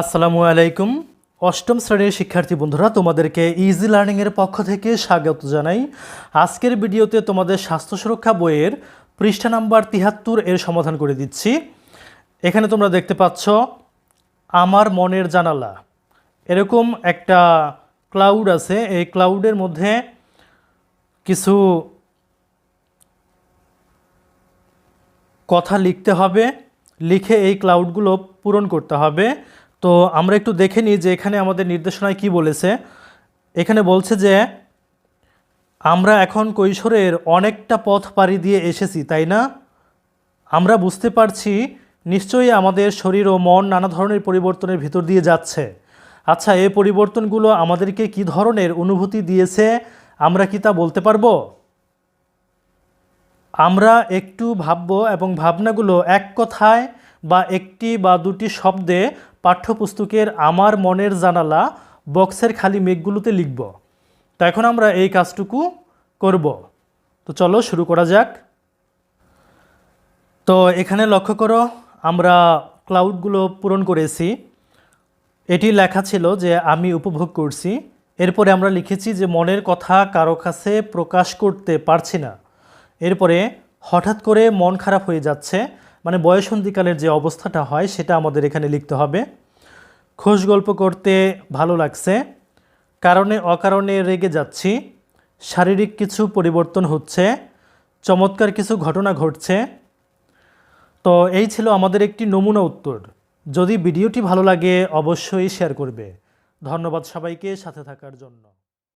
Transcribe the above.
আসসালামু আলাইকুম। অষ্টম শ্রেণির শিক্ষার্থী বন্ধুরা, তোমাদেরকে ইজি লার্নিংয়ের পক্ষ থেকে স্বাগত জানাই। আজকের ভিডিওতে তোমাদের স্বাস্থ্য সুরক্ষা বইয়ের পৃষ্ঠা নাম্বার তিহাত্তর এর সমাধান করে দিচ্ছি। এখানে তোমরা দেখতে পাচ্ছ, আমার মনের জানালা। এরকম একটা ক্লাউড আছে, এই ক্লাউডের মধ্যে কিছু কথা লিখতে হবে, লিখে এই ক্লাউডগুলো পূরণ করতে হবে। তো আমরা একটু দেখে নিই যে এখানে আমাদের নির্দেশনায় কি বলেছে। এখানে বলছে যে, আমরা এখন কৈশোরের অনেকটা পথ পাড়ি দিয়ে এসেছি, তাই না? আমরা বুঝতে পারছি নিশ্চয়ই আমাদের শরীর ও মন নানা ধরনের পরিবর্তনের ভিতর দিয়ে যাচ্ছে। আচ্ছা এই পরিবর্তনগুলো আমাদেরকে কি ধরনের অনুভূতি দিয়েছে? আমরা কি তা বলতে পারব? আমরা একটু ভাবব এবং ভাবনাগুলো এক কথায় বা একটি বা দুটি শব্দে পাঠ্যপুস্তকের আমার মনের জানালা বক্সের খালি মেঘগুলোতে লিখব। তো এখন আমরা এই কাজটুকু করব। তো চলো শুরু করা যাক। তো এখানে লক্ষ্য করো, আমরা ক্লাউডগুলো পূরণ করেছি। এটি লেখা ছিল যে আমি উপভোগ করছি। এরপরে আমরা লিখেছি যে মনের কথা কারও কাছে প্রকাশ করতে পারছি না। এরপরে হঠাৎ করে মন খারাপ হয়ে যাচ্ছে। মানে বয়সন্ধিকালের যে অবস্থাটা হয়, সেটা আমাদের এখানে লিখতে হবে। খোশ গল্প করতে ভালো লাগছে, কারণে অকারণে রেগে যাচ্ছি, শারীরিক কিছু পরিবর্তন হচ্ছে, চমৎকার কিছু ঘটনা ঘটছে। তো এই ছিল আমাদের একটি নমুনা উত্তর। যদি ভিডিওটি ভালো লাগে, অবশ্যই শেয়ার করবে। ধন্যবাদ সবাইকে সাথে থাকার জন্য।